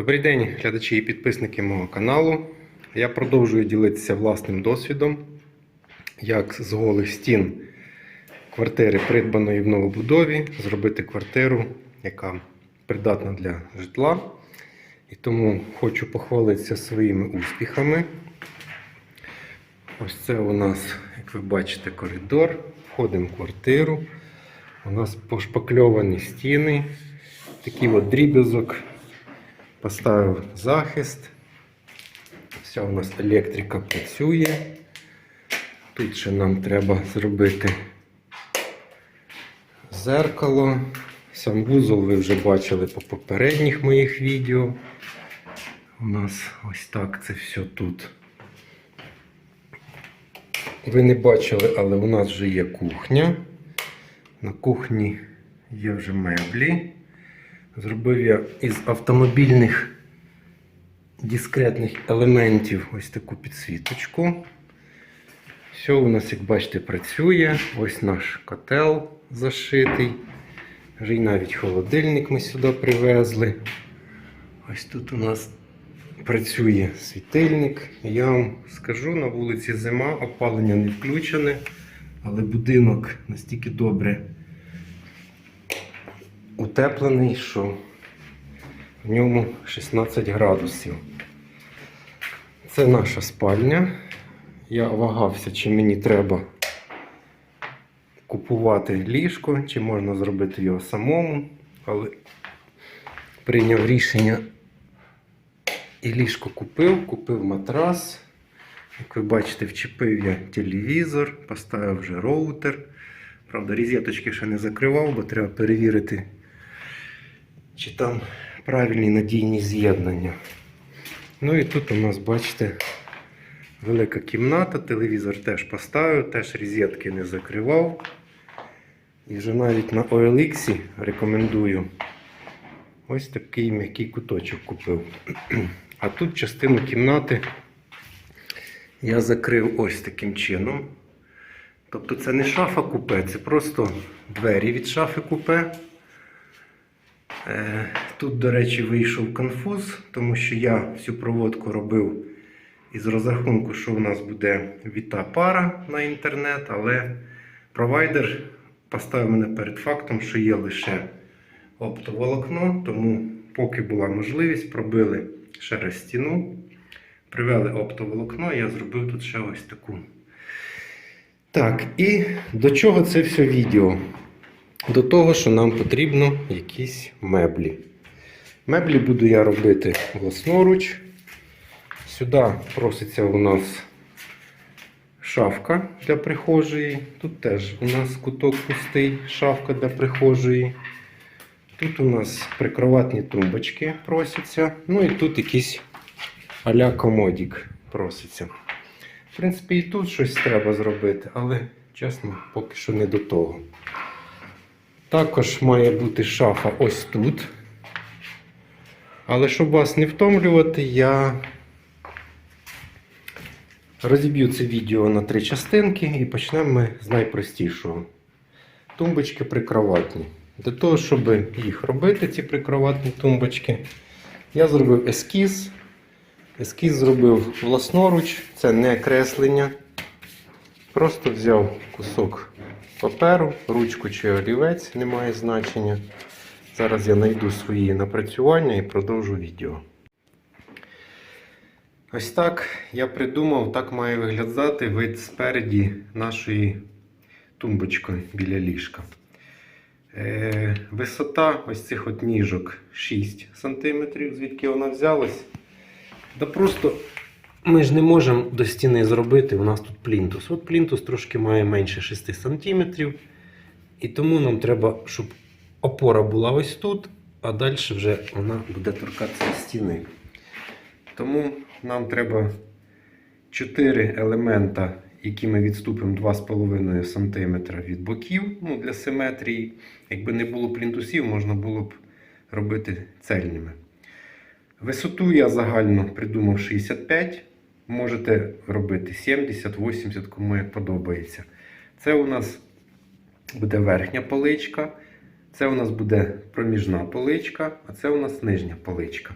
Добрий день, глядачі і підписники мого каналу. Я продовжую ділитися власним досвідом, як з голих стін квартири, придбаної в новобудові, зробити квартиру, яка придатна для житла. І тому хочу похвалитися своїми успіхами. Ось це у нас, як ви бачите, коридор. Входимо в квартиру. У нас пошпакльовані стіни, такий от дріб'язок. Поставив захист. Вся у нас електрика працює. Тут ще нам треба зробити зеркало. Сам вузол ви вже бачили по попередніх моїх відео. У нас ось так це все тут. Ви не бачили, але у нас вже є кухня. На кухні є вже меблі. Зробив я із автомобільних дискретних елементів ось таку підсвіточку. Все у нас, як бачите, працює. Ось наш котел зашитий. Вже й навіть холодильник ми сюди привезли. Ось тут у нас працює світильник. Я вам скажу, на вулиці зима, опалення не включене, але будинок настільки добре утеплений, що в ньому 16 градусів. Це наша спальня. Я вагався, чи мені треба купувати ліжко, чи можна зробити його самому, але прийняв рішення і ліжко купив, купив матрас. Як ви бачите, вчепив я телевізор, поставив вже роутер. Правда, розеточки ще не закривав, бо треба перевірити, чи там правильні надійні з'єднання. Ну і тут у нас, бачите, велика кімната, телевізор теж поставив, теж розетки не закривав. І вже навіть на OLX рекомендую ось такий м'який куточок купив. А тут частину кімнати я закрив ось таким чином. Тобто це не шафа купе, це просто двері від шафи купе. Е, Тут, до речі, вийшов конфуз, тому що я всю проводку робив із розрахунку, що у нас буде віта пара на інтернет, але провайдер поставив мене перед фактом, що є лише оптоволокно, тому поки була можливість, пробили ще раз стіну, привели оптоволокно, я зробив тут ще ось таку. Так, і до чого це все відео? До того, що нам потрібно якісь меблі. Меблі буду я робити власноруч. Сюди проситься у нас шафка для прихожої. Тут теж у нас куток пустий, шафка для прихожої. Тут у нас прикроватні тумбочки просяться. Ну і тут якийсь а-ля комодік проситься. В принципі, і тут щось треба зробити, але чесно, поки що не до того. Також має бути шафа ось тут. Але щоб вас не втомлювати, я розіб'ю це відео на три частинки і почнемо ми з найпростішого. Тумбочки прикроватні. Для того, щоб їх робити, ці прикроватні тумбочки, я зробив ескіз. Ескіз зробив власноруч, це не креслення. Просто взяв кусок паперу, ручку чи олівець, не має значення. Зараз я знайду свої напрацювання і продовжу відео. Ось так я придумав, так має виглядати вид спереді нашої тумбочки біля ліжка. Е, висота ось цих от ніжок 6 см, звідки вона взялась. Да просто ми ж не можемо до стіни зробити. У нас тут плінтус. От плінтус трошки має менше 6 см. І тому нам треба, щоб опора була ось тут, а далі вже вона буде торкатися стіни. Тому нам треба 4 елемента, які ми відступимо 2,5 см від боків ну, для симетрії. Якби не було плінтусів, можна було б робити цельними. Висоту я загально придумав 65. Можете робити 70, 80, кому як подобається. Це у нас буде верхня поличка, це у нас буде проміжна поличка, а це у нас нижня поличка.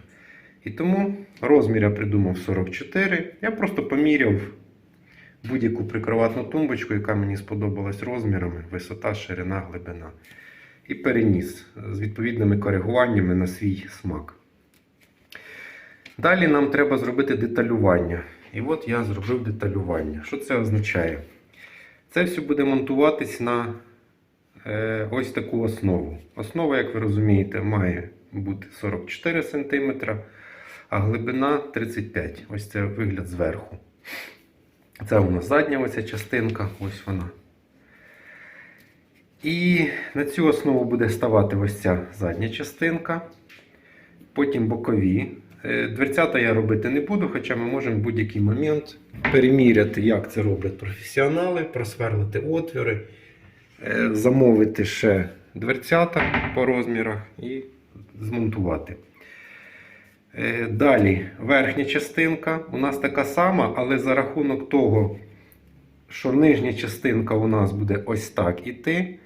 І тому розмір я придумав 44. Я просто поміряв будь-яку прикроватну тумбочку, яка мені сподобалась розмірами, висота, ширина, глибина. І переніс з відповідними коригуваннями на свій смак. Далі нам треба зробити деталювання. І от я зробив деталювання. Що це означає? Це все буде монтуватись на е, ось таку основу. Основа, як ви розумієте, має бути 44 см, а глибина 35 Ось це вигляд зверху. Це у нас задня оця частинка, ось вона. І на цю основу буде ставати ось ця задня частинка, потім бокові. Е, Дверцята я робити не буду, хоча ми можемо в будь-який момент переміряти, як це роблять професіонали, просверлити отвіри, е, замовити ще дверцята по розмірах і змонтувати. Е, Далі верхня частинка у нас така сама, але за рахунок того, що нижня частинка у нас буде ось так іти,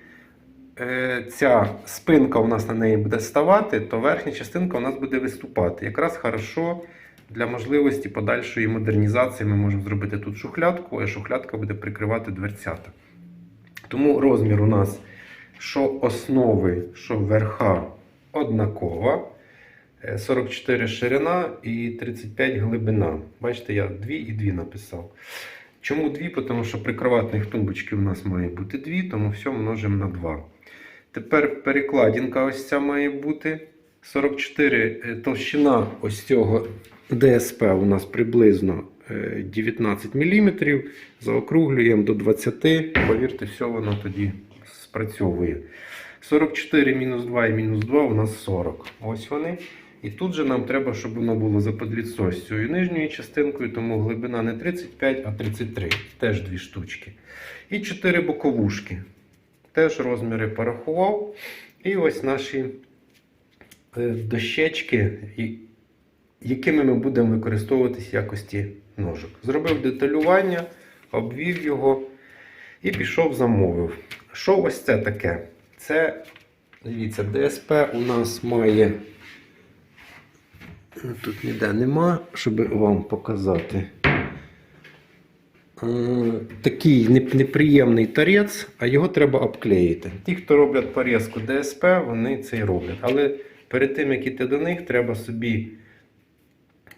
ця спинка у нас на неї буде ставати, то верхня частинка у нас буде виступати. Якраз хорошо для можливості подальшої модернізації ми можемо зробити тут шухлядку, а шухлядка буде прикривати дверцята. Тому розмір у нас що основи, що верха однакова. Е, 44 ширина і 35 глибина. Бачите, я 2 і 2 написав. Чому 2? Тому що прикроватних тумбочків у нас має бути 2, тому все множимо на 2. Тепер перекладинка ось ця має бути. 44 е, товщина ось цього ДСП у нас приблизно е, 19 мм. Заокруглюємо до 20 Повірте, все воно тоді спрацьовує. 44 мінус 2 і мінус 2 у нас 40. Ось вони. І тут же нам треба, щоб воно було за цією нижньою частинкою, тому глибина не 35, а 33. Теж дві штучки. І 4 боковушки. Теж розміри порахував. І ось наші е, дощечки, якими ми будемо використовуватись в якості ножок. Зробив деталювання, обвів його і пішов замовив. Що ось це таке? Це, дивіться, ДСП у нас має. Тут ніде нема, щоб вам показати. Е, Такий неприємний торець, а його треба обклеїти. Ті, хто роблять порізку ДСП, вони це і роблять. Але перед тим, як іти до них, треба собі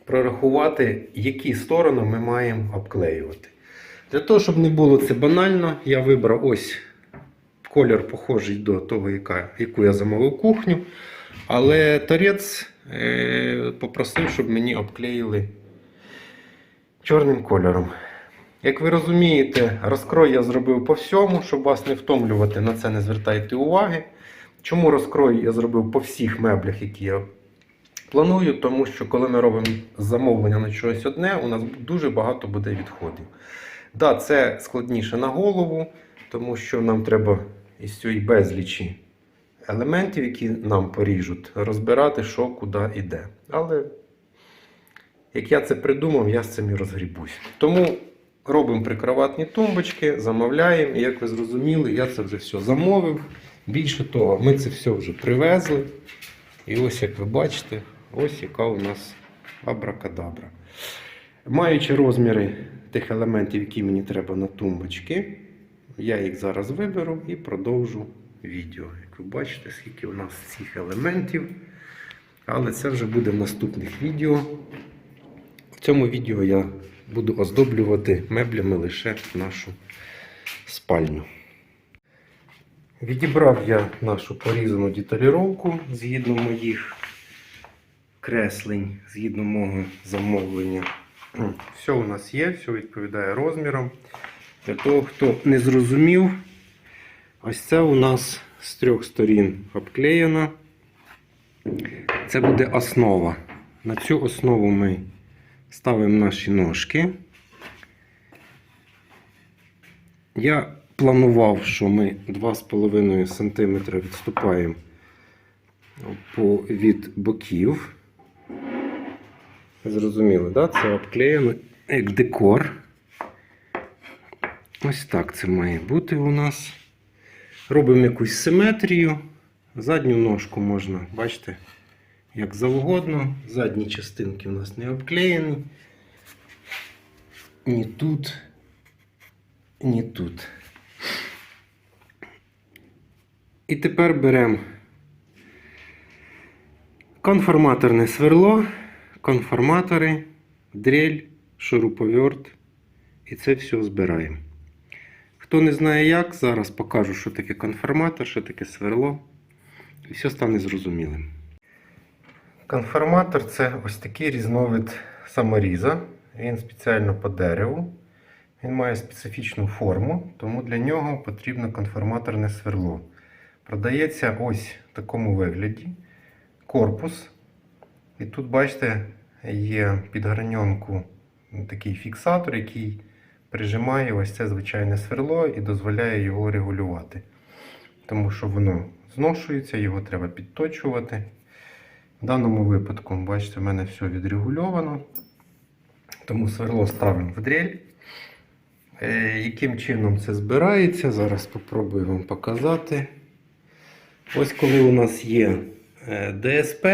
прорахувати, які сторони ми маємо обклеювати. Для того, щоб не було це банально, я вибрав ось колір похожий до того, яка, яку я замовив кухню. Але торець е, попросив, щоб мені обклеїли чорним кольором. Як ви розумієте, розкрой я зробив по всьому, щоб вас не втомлювати, на це не звертайте уваги. Чому розкрой я зробив по всіх меблях, які я планую? Тому що коли ми робимо замовлення на щось одне, у нас дуже багато буде відходів. Да, це складніше на голову, тому що нам треба із цієї безлічі елементів, які нам поріжуть, розбирати, що куди йде. Але як я це придумав, я з цим і розгрібусь. Тому робимо прикроватні тумбочки, замовляємо. І як ви зрозуміли, я це вже все замовив. Більше того, ми це все вже привезли. І ось як ви бачите, ось яка у нас абракадабра. Маючи розміри тих елементів, які мені треба на тумбочки, я їх зараз виберу і продовжу відео. Як ви бачите, скільки у нас цих елементів. Але це вже буде в наступних відео. В цьому відео я буду оздоблювати меблями лише нашу спальню. Відібрав я нашу порізану деталіровку згідно моїх креслень, згідно мого замовлення. Все у нас є, все відповідає розмірам. Для того, хто не зрозумів, ось це у нас з трьох сторін обклеєно. Це буде основа. На цю основу ми ставимо наші ножки. Я планував, що ми 2,5 см відступаємо від боків. Зрозуміло, да? це обклеєно як декор. Ось так це має бути у нас. Робимо якусь симетрію. Задню ножку можна, бачите, як завгодно. Задні частинки у нас не обклеєні. Ні тут, ні тут. І тепер беремо конформаторне сверло, конформатори, дрель, шуруповерт. І це все збираємо. Хто не знає як, зараз покажу, що таке конформатор, що таке сверло. І все стане зрозумілим. Конформатор це ось такий різновид саморіза. Він спеціально по дереву. Він має специфічну форму, тому для нього потрібно конформаторне сверло. Продається ось в такому вигляді корпус. І тут, бачите, є під граньонку такий фіксатор, який прижимає ось це звичайне сверло і дозволяє його регулювати. Тому що воно зношується, його треба підточувати. В даному випадку, бачите, в мене все відрегульовано. Тому сверло ставимо в дрель. Е, яким чином це збирається? Зараз спробую вам показати. Ось коли у нас є е, ДСП,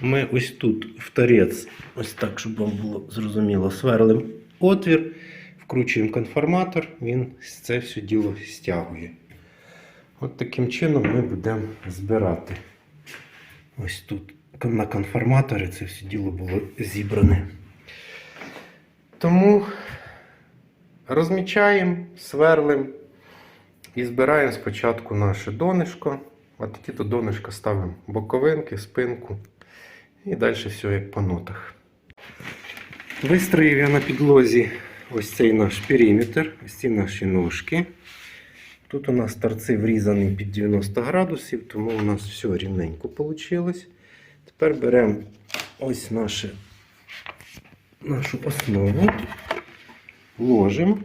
ми ось тут в торець, ось так, щоб вам було зрозуміло, сверлимо отвір, вкручуємо конформатор, він це все діло стягує. От таким чином ми будемо збирати. Ось тут на конформаторі це все діло було зібране. Тому розмічаємо, сверлимо і збираємо спочатку наше донишко. А такі то донишко ставимо боковинки, спинку і далі все як по нотах. Вистроїв я на підлозі ось цей наш периметр, ось ці наші ножки. Тут у нас торці врізані під 90 градусів, тому у нас все рівненько вийшло. Тепер беремо ось наше, нашу основу, ложимо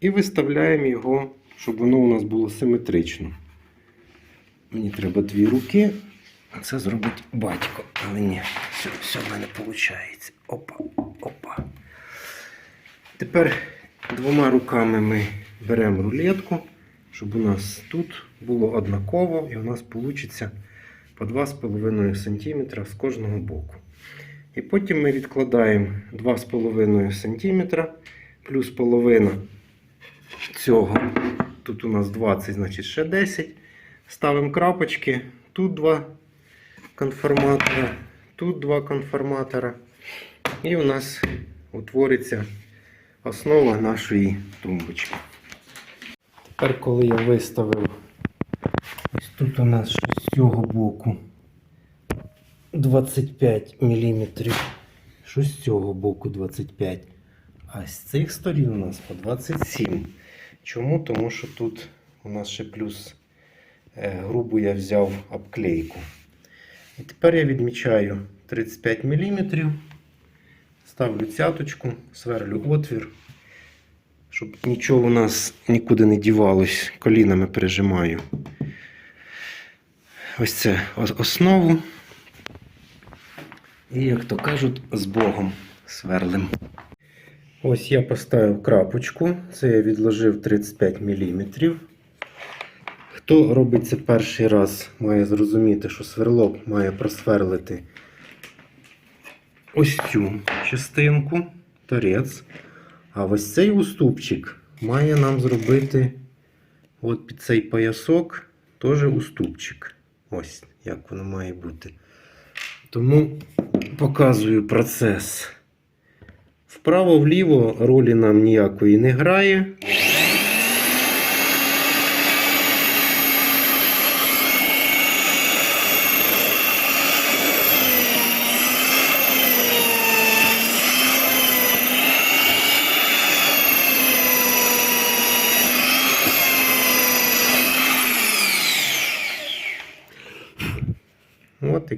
і виставляємо його, щоб воно у нас було симетрично. Мені треба дві руки, а це зробить батько. Але ні, все, все в мене виходить. Опа, опа. Тепер двома руками ми беремо рулетку, щоб у нас тут було однаково і у нас вийде по 2,5 см з кожного боку. І потім ми відкладаємо 2,5 см плюс половина цього. Тут у нас 20, значить ще 10. Ставимо крапочки. Тут два конформатора, тут два конформатора. І у нас утвориться основа нашої тумбочки. Тепер, коли я виставив, тут у нас ще з цього боку 25 мм, що з цього боку 25 а з цих сторін у нас по 27. Чому? Тому що тут у нас ще плюс е, грубу я взяв обклейку. І тепер я відмічаю 35 мм, ставлю цяточку, сверлю отвір, щоб нічого у нас нікуди не дівалось, колінами прижимаю. Ось це основу. І, як то кажуть, з Богом сверлим. Ось я поставив крапочку, це я відложив 35 мм. Хто робить це перший раз, має зрозуміти, що сверло має просверлити ось цю частинку, торець. А ось цей уступчик має нам зробити от під цей поясок теж уступчик. Ось як воно має бути. Тому показую процес. Вправо-вліво ролі нам ніякої не грає.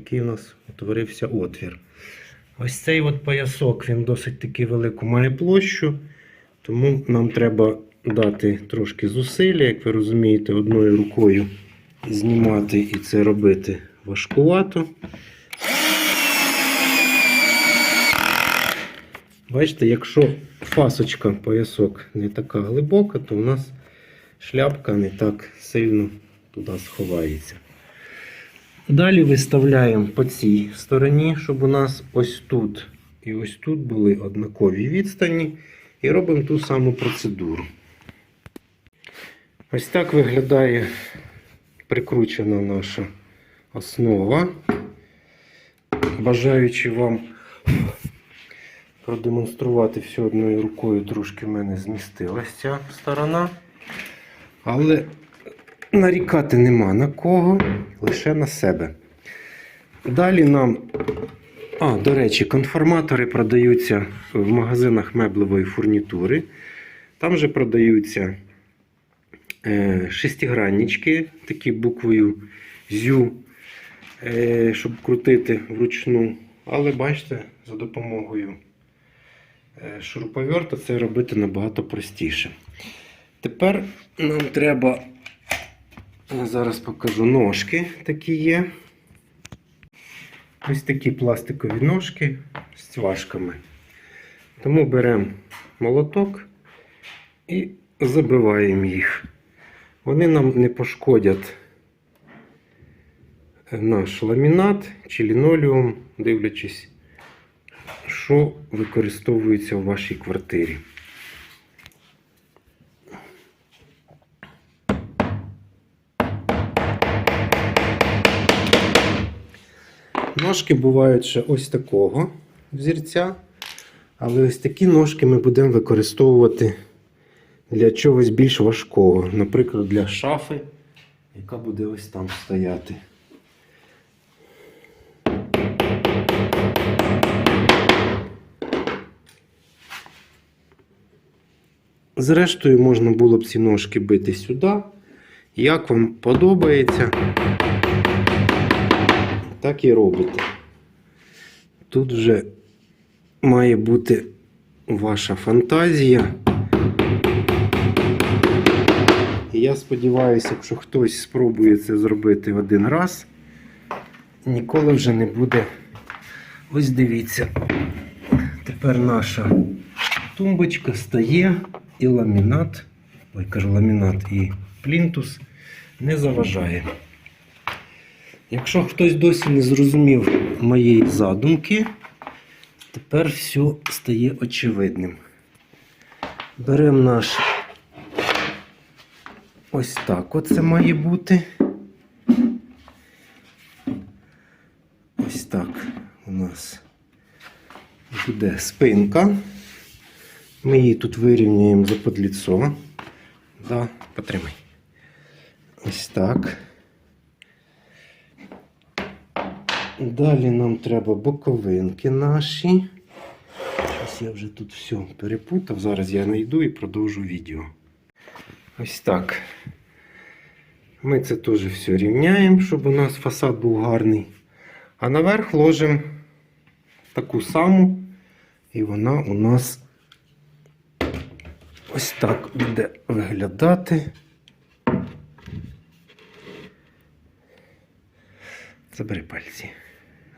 Такий у нас утворився отвір. Ось цей от поясок, він досить таки велику має площу, тому нам треба дати трошки зусилля, як ви розумієте, одною рукою знімати і це робити важкувато. Бачите, якщо фасочка поясок не така глибока, то у нас шляпка не так сильно туди сховається. Далі виставляємо по цій стороні, щоб у нас ось тут і ось тут були однакові відстані. І робимо ту саму процедуру. Ось так виглядає прикручена наша основа. Бажаючи вам продемонструвати все одною рукою, трошки в мене змістилася сторона. Але нарікати нема на кого, лише на себе. Далі нам. А, до речі, конформатори продаються в магазинах меблевої фурнітури. Там же продаються е, шестиграннички, такі буквою ЗЮ, е, щоб крутити вручну. Але бачите, за допомогою е, шуруповерта це робити набагато простіше. Тепер нам треба, зараз покажу, ножки такі є. Ось такі пластикові ножки з цвашками. Тому беремо молоток і забиваємо їх. Вони нам не пошкодять наш ламінат чи лінолеум, дивлячись, що використовується у вашій квартирі. Ножки бувають ще ось такого взірця. Але ось такі ножки ми будемо використовувати для чогось більш важкого. Наприклад, для шафи, яка буде ось там стояти. Зрештою, можна було б ці ножки бити сюди. Як вам подобається, так і робите. Тут вже має бути ваша фантазія. І я сподіваюся, якщо хтось спробує це зробити один раз, ніколи вже не буде. Ось дивіться. Тепер наша тумбочка стає і ламінат, ой, кажу, ламінат і плінтус не заважає. Якщо хтось досі не зрозумів моєї задумки, тепер все стає очевидним. Беремо наш ось так оце має бути. Ось так у нас буде спинка. Ми її тут вирівнюємо за подліцо. Да, потримай. Ось так. Далі нам треба боковинки наші. Зараз я вже тут все перепутав. Зараз я знайду і продовжу відео. Ось так. Ми це теж все рівняємо, щоб у нас фасад був гарний. А наверх ложимо таку саму, і вона у нас ось так буде виглядати. Забери пальці.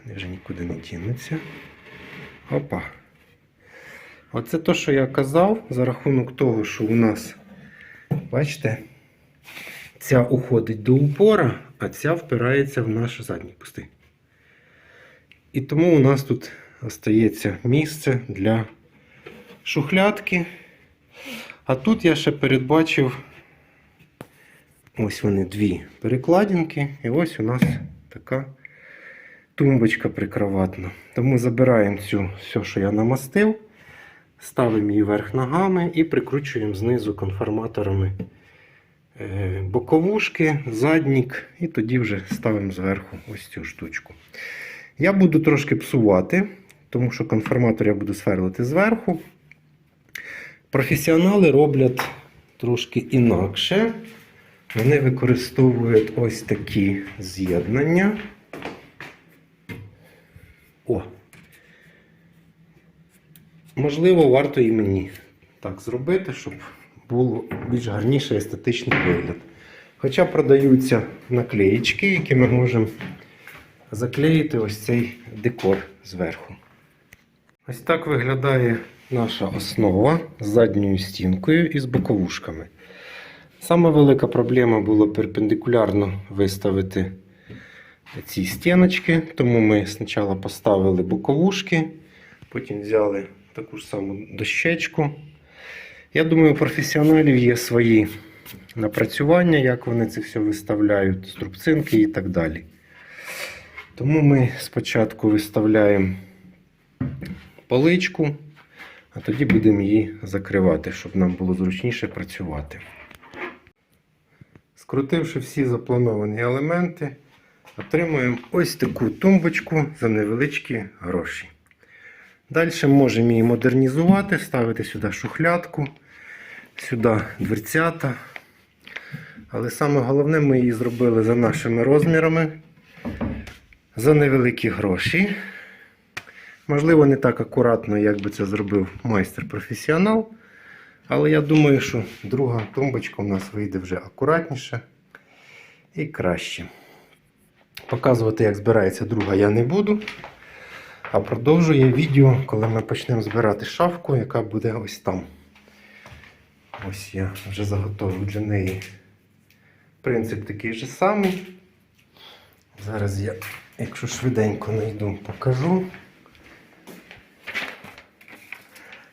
Вони вже нікуди не дінуться. Опа. Оце то, що я казав, за рахунок того, що у нас, бачите, ця уходить до упора, а ця впирається в наш задній пустий. І тому у нас тут остається місце для шухлядки. А тут я ще передбачив ось вони дві перекладинки, і ось у нас така тумбочка прикроватна. Тому забираємо цю все, що я намастив, ставимо її вверх ногами і прикручуємо знизу конформаторами е, боковушки, заднік, і тоді вже ставимо зверху ось цю штучку. Я буду трошки псувати, тому що конформатор я буду сверлити зверху. Професіонали роблять трошки інакше. Вони використовують ось такі з'єднання. Можливо, варто і мені так зробити, щоб було більш гарніший естетичний вигляд. Хоча продаються наклеїчки, які ми можемо заклеїти ось цей декор зверху. Ось так виглядає наша основа з задньою стінкою і з боковушками. Саме велика проблема було перпендикулярно виставити ці стіночки, тому ми спочатку поставили боковушки, потім взяли таку ж саму дощечку. Я думаю, у професіоналів є свої напрацювання, як вони це все виставляють, струбцинки і так далі. Тому ми спочатку виставляємо поличку, а тоді будемо її закривати, щоб нам було зручніше працювати. Скрутивши всі заплановані елементи, отримуємо ось таку тумбочку за невеличкі гроші. Далі можемо її модернізувати, ставити сюди шухлядку, сюди дверцята. Але саме головне, ми її зробили за нашими розмірами, за невеликі гроші. Можливо, не так акуратно, як би це зробив майстер-професіонал. Але я думаю, що друга тумбочка у нас вийде вже акуратніше і краще. Показувати, як збирається друга, я не буду. А продовжую відео, коли ми почнемо збирати шафку, яка буде ось там. Ось я вже заготовив для неї. Принцип такий же самий. Зараз я, якщо швиденько знайду, покажу.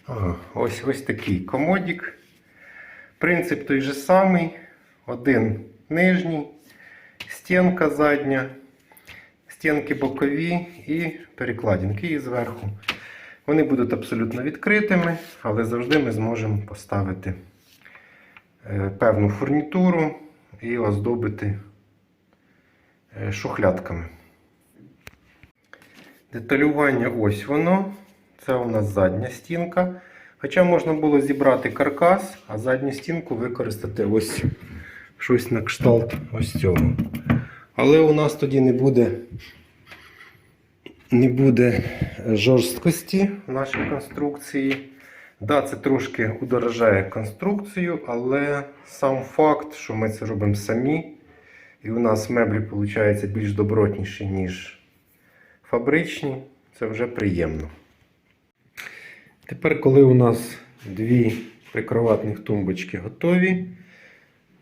Ага, ось ось такий комодік. Принцип той же самий. Один нижній, стінка задня, стінки бокові і перекладинки і зверху. Вони будуть абсолютно відкритими, але завжди ми зможемо поставити е, певну фурнітуру і оздобити е, шухлядками. Деталювання ось воно. Це у нас задня стінка. Хоча можна було зібрати каркас, а задню стінку використати ось щось на кшталт ось цього. Але у нас тоді не буде, не буде жорсткості в нашій конструкції. Да, це трошки удорожає конструкцію, але сам факт, що ми це робимо самі, і у нас меблі виходять більш добротніші, ніж фабричні, це вже приємно. Тепер, коли у нас дві прикроватних тумбочки готові,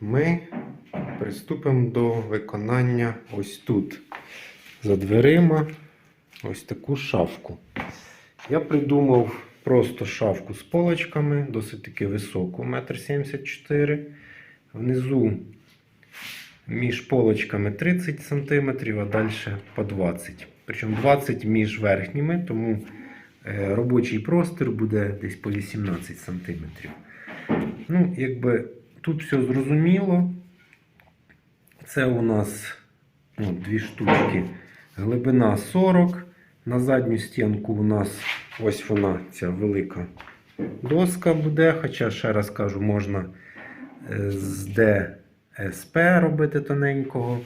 ми приступимо до виконання ось тут за дверима ось таку шафку. Я придумав просто шафку з полочками, досить таки високу, 1,74 м. Внизу між полочками 30 см, а далі по 20 Причому 20 між верхніми, тому е, робочий простір буде десь по 18 см. Ну, якби тут все зрозуміло. Це у нас ну, дві штучки. Глибина 40. На задню стінку у нас ось вона, ця велика доска буде. Хоча, ще раз кажу, можна е, з ДСП робити тоненького.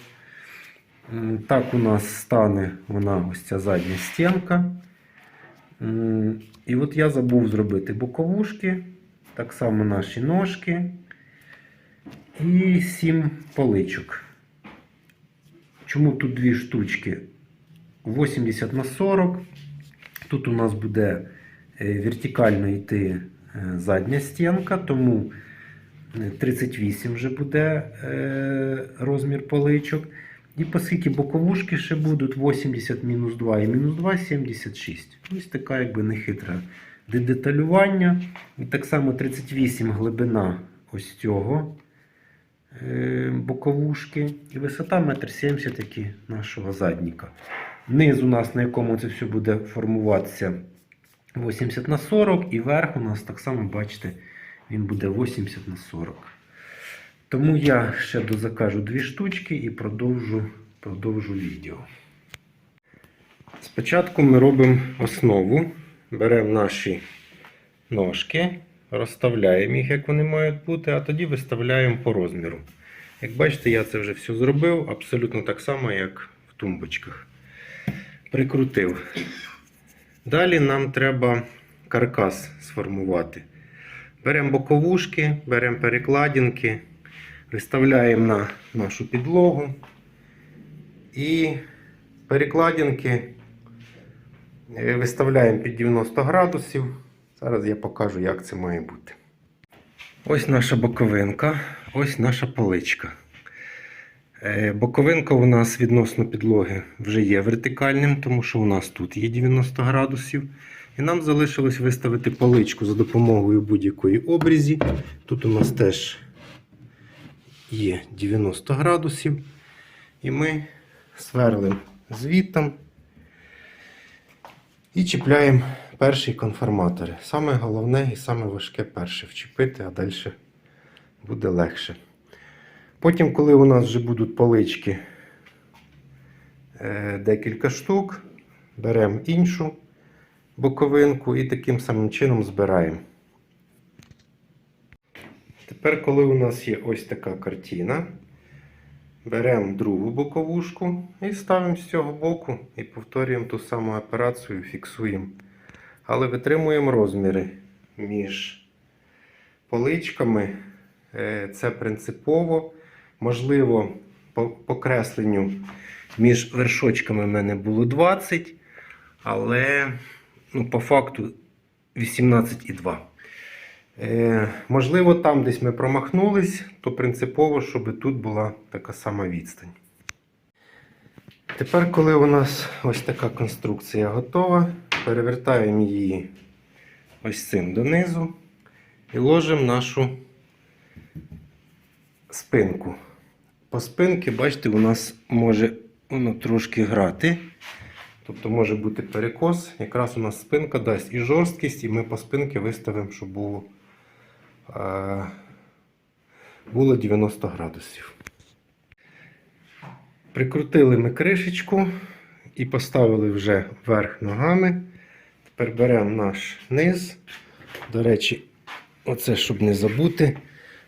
Так у нас стане вона ось ця задня стінка. І от я забув зробити боковушки, так само наші ножки і сім поличок. Чому тут дві штучки? 80 на 40. Тут у нас буде е, вертикально йти е, задня стінка, тому е, 38 вже буде е, розмір поличок. І оскільки боковушки ще будуть 80 мінус 2 і мінус 2 76. Ось така якби нехитра деталювання. І так само 38 глибина ось цього е, боковушки. І висота 1,70 м нашого задніка. Низ у нас, на якому це все буде формуватися 80 на 40, і верх у нас так само, бачите, він буде 80 на 40. Тому я ще дозакажу дві штучки і продовжу, продовжу відео. Спочатку ми робимо основу, беремо наші ножки, розставляємо їх, як вони мають бути, а тоді виставляємо по розміру. Як бачите, я це вже все зробив абсолютно так само, як в тумбочках. Прикрутив. Далі нам треба каркас сформувати. Беремо боковушки, беремо перекладинки, виставляємо на нашу підлогу. І перекладинки е, виставляємо під 90 градусів. Зараз я покажу, як це має бути. Ось наша боковинка, ось наша поличка. Е, Боковинка у нас відносно підлоги вже є вертикальним, тому що у нас тут є 90 градусів. І нам залишилось виставити поличку за допомогою будь-якої обрізі. Тут у нас теж є 90 градусів. І ми сверлимо звітом і чіпляємо перші конформатори. Саме головне і саме важке перше вчепити, а далі буде легше. Потім, коли у нас вже будуть полички е, декілька штук, беремо іншу боковинку і таким самим чином збираємо. Тепер, коли у нас є ось така картина, беремо другу боковушку і ставимо з цього боку і повторюємо ту саму операцію, фіксуємо. Але витримуємо розміри між поличками. Е, Це принципово. Можливо, по покресленню між вершочками в мене було 20, але ну, по факту 18,2. Е, можливо, там десь ми промахнулись, то принципово, щоб тут була така сама відстань. Тепер, коли у нас ось така конструкція готова, перевертаємо її ось цим донизу і ложимо нашу спинку. По спинці, бачите, у нас може воно трошки грати. Тобто може бути перекос. Якраз у нас спинка дасть і жорсткість, і ми по спинці виставимо, щоб було, е, було 90 градусів. Прикрутили ми кришечку і поставили вже вверх ногами. Тепер беремо наш низ. До речі, оце, щоб не забути,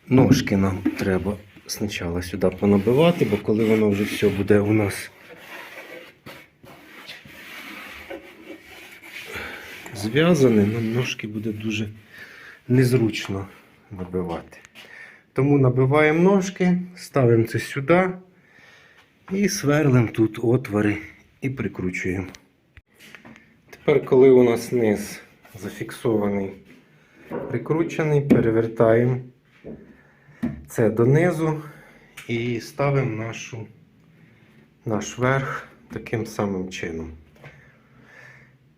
ножки нам треба спочатку сюди понабивати, бо коли воно вже все буде у нас зв'язане, нам ножки буде дуже незручно набивати. Тому набиваємо ножки, ставимо це сюди і сверлимо тут отвори і прикручуємо. Тепер, коли у нас низ зафіксований, прикручений, перевертаємо це донизу і ставимо нашу, наш верх таким самим чином.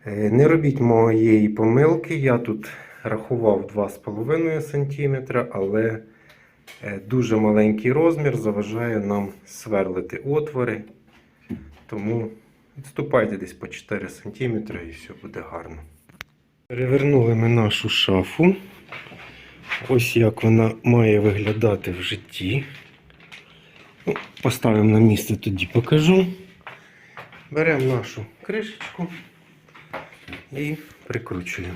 Е, Не робіть моєї помилки, я тут рахував 2,5 см, але е, дуже маленький розмір заважає нам сверлити отвори. Тому відступайте десь по 4 см і все буде гарно. Перевернули ми нашу шафу. Ось як вона має виглядати в житті. Ну, Поставимо на місце, тоді покажу. Беремо нашу кришечку і прикручуємо.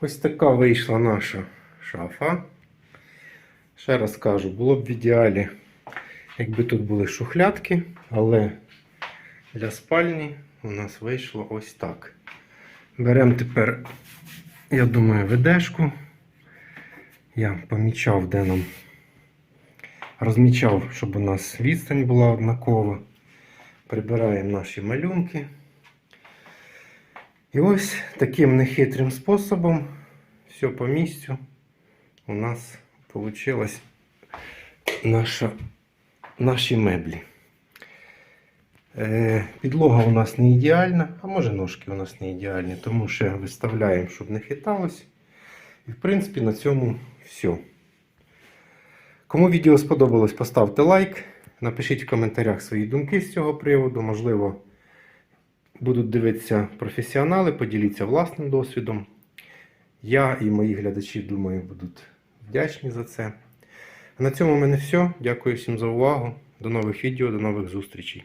Ось така вийшла наша шафа. Ще раз кажу, було б в ідеалі, якби тут були шухлядки, але для спальні у нас вийшло ось так. Беремо тепер, я думаю, ведешку. Я помічав, де нам розмічав, щоб у нас відстань була однакова. Прибираємо наші малюнки. І ось таким нехитрим способом, все по місцю, у нас вийшла наша, наші меблі. Е, підлога у нас не ідеальна, а може ножки у нас не ідеальні, тому ще виставляємо, щоб не хиталось. І в принципі на цьому все. Кому відео сподобалось, поставте лайк. Напишіть в коментарях свої думки з цього приводу. Можливо, будуть дивитися професіонали, поділіться власним досвідом. Я і мої глядачі, думаю, будуть вдячні за це. А на цьому в мене все. Дякую всім за увагу. До нових відео, до нових зустрічей.